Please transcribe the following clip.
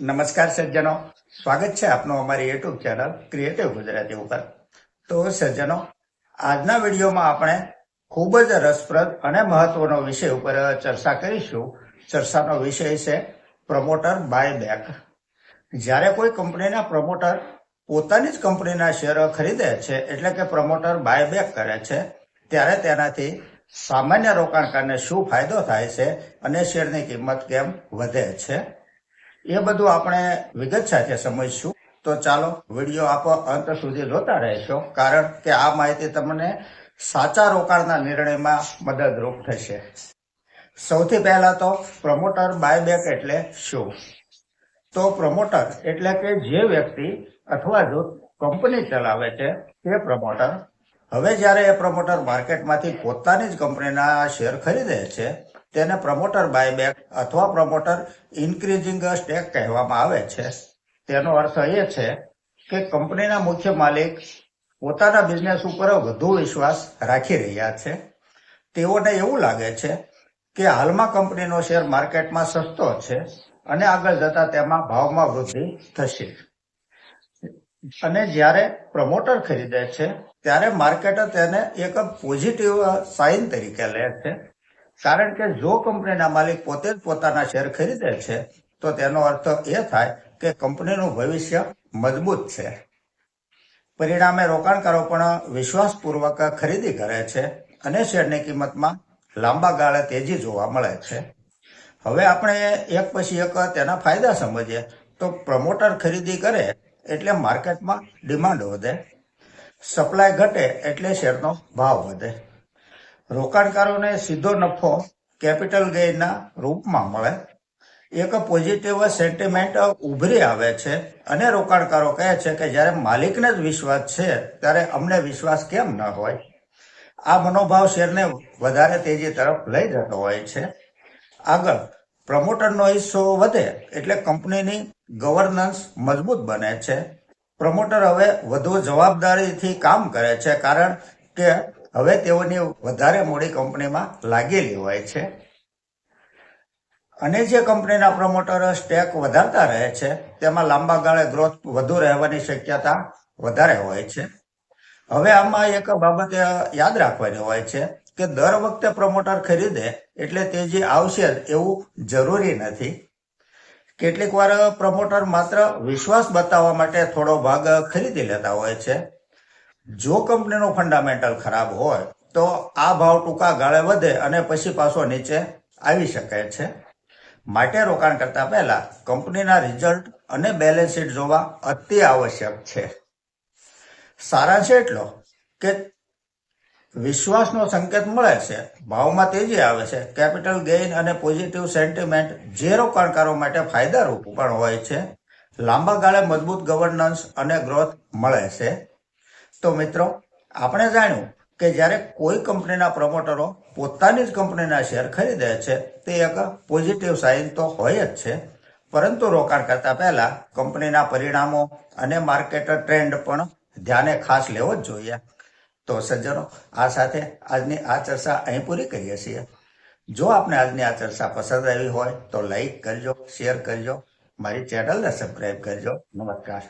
નમસ્કાર સજ્જનો. સ્વાગત છે આપનું અમારી યુટ્યુબ ચેનલ ક્રિએટિવ ગુજરાતી ઉપર. તો સજ્જનો, આજના વિડીયોમાં આપણે ખૂબ જ રસપ્રદ અને મહત્વનો વિષય ઉપર ચર્ચા કરીશું. ચર્ચાનો વિષય છે પ્રમોટર બાય બેક જ્યારે કોઈ કંપનીના પ્રમોટર પોતાની જ કંપનીના શેર ખરીદે છે, એટલે કે પ્રમોટર બાય બેક કરે છે, ત્યારે તેનાથી સામાન્ય રોકાણકારને શું ફાયદો થાય છે અને શેરની કિંમત કેમ વધે છે? એ બધું આપણે વિગત સાથે સમજશું. તો ચાલો, વીડિયો આપો અંત સુધી જોતા રહેશો, કારણ કે આ માહિતી તમને સાચા રોકાણના નિર્ણયમાં મદદરૂપ થશે. સૌથી પહેલા તો પ્રમોટર બાયબેક એટલે શું? તો પ્રમોટર એટલે કે જે વ્યક્તિ અથવા જો કંપની ચલાવે છે તે પ્રમોટર હવે જ્યારે એ પ્રમોટર માર્કેટમાંથી પોતાની જ કંપનીના શેર ખરીદે છે તેને પ્રમોટર બાયબેક અથવા પ્રમોટર ઇન્ક્રીઝિંગ સ્ટેક કહેવામાં આવે છે. તેનો અર્થ એ છે કે કંપનીના મુખ્ય માલિક પોતાના બિઝનેસ ઉપર વધુ વિશ્વાસ રાખી રહ્યા છે. તેઓને એવું લાગે છે કે હાલમાં કંપનીનો શેર માર્કેટમાં સસ્તો છે અને આગળ જતા તેમાં ભાવમાં વૃદ્ધિ થશે. અને જ્યારે પ્રમોટર ખરીદે છે, ત્યારે માર્કેટ તેને એક પોઝિટિવ સાઇન તરીકે લે છે. કારણ કે જો કંપનીના માલિક પોતે જ પોતાના શેર ખરીદે છે, તો તેનો અર્થ એ થાય કે કંપનીનું ભવિષ્ય મજબૂત છે. પરિણામે રોકાણકારો પણ વિશ્વાસપૂર્વક ખરીદી કરે છે અને શેરની કિંમતમાં લાંબા ગાળે તેજી જોવા મળે છે. હવે આપણે એક પછી એક તેના ફાયદા સમજીએ. તો પ્રમોટર ખરીદી કરે એટલે માર્કેટમાં ડિમાન્ડ વધે. સપ્લાય ઘટે એટલે શેરનો ભાવ વધે. રોકાણકારોને સીધો નફો કેપિટલ ગેઇનના રૂપમાં મળે. એક પોઝિટિવ સેન્ટિમેન્ટ ઉભરી આવે છે અને રોકાણકારો કહે છે કે જ્યારે માલિકને જ વિશ્વાસ છે, ત્યારે અમને વિશ્વાસ કેમ ન હોય? આ મનોભાવ શેરને વધારે તેજી તરફ લઈ જતો હોય છે. આગળ, પ્રમોટરનો હિસ્સો વધે એટલે કંપનીની ગવર્નન્સ મજબૂત બને છે. પ્રમોટર હવે વધુ જવાબદારીથી કામ કરે છે, કારણ કે હવે તેઓની વધારે મૂડી કંપનીમાં લાગેલી હોય છે. અને જે કંપનીના પ્રમોટર સ્ટેક વધારતા રહે છે, તેમાં લાંબા ગાળે ગ્રોથ વધુ રહેવાની શક્યતા વધારે હોય છે. હવે આમાં એક બાબત યાદ રાખવાની હોય છે કે દર વખતે પ્રમોટર ખરીદે એટલે તે જે આવશે એવું જરૂરી નથી. કેટલીક વાર પ્રમોટર માત્ર વિશ્વાસ બતાવવા માટે થોડો ભાગ ખરીદી લેતા હોય છે. જો કંપનીનું ફંડામેન્ટલ ખરાબ હોય, તો આ ભાવ ટૂંકા ગાળે વધે અને પછી પાછો નીચે આવી શકે છે. માટે રોકાણ કરતા પહેલા કંપનીના રિઝલ્ટ અને બેલેન્સ શીટ જોવા અતિ આવશ્યક છે. સારાંશ એટલો કે વિશ્વાસનો સંકેત મળે છે, ભાવમાં તેજી આવે છે. કેપિટલ ગેઇન અને પોઝિટિવ સેન્ટિમેન્ટ જે રોકાણકારો માટે ફાયદારૂપ પણ હોય છે. લાંબા ગાળે મજબૂત ગવર્નન્સ અને ગ્રોથ મળે છે. તો મિત્રો, આપણે જાણ્યું કે જ્યારે કોઈ કંપનીના પ્રમોટરો પોતાની જ કંપનીના શેર ખરીદે છે, તે એક પોઝિટિવ સાઇન તો હોય જ છે. પરંતુ રોકાણ કરતા પહેલા કંપનીના પરિણામો અને માર્કેટ ટ્રેન્ડ પણ ધ્યાને ખાસ લેવો જ જોઈએ. તો સજ્જનો, આ સાથે આજની આ ચર્ચા અહીં પૂરી કરીએ છીએ. જો આપને આજની આ ચર્ચા પસંદ આવી હોય તો લાઈક કરજો શેર કરજો, મારી ચેનલને સબસ્ક્રાઈબ કરજો. નમસ્કાર.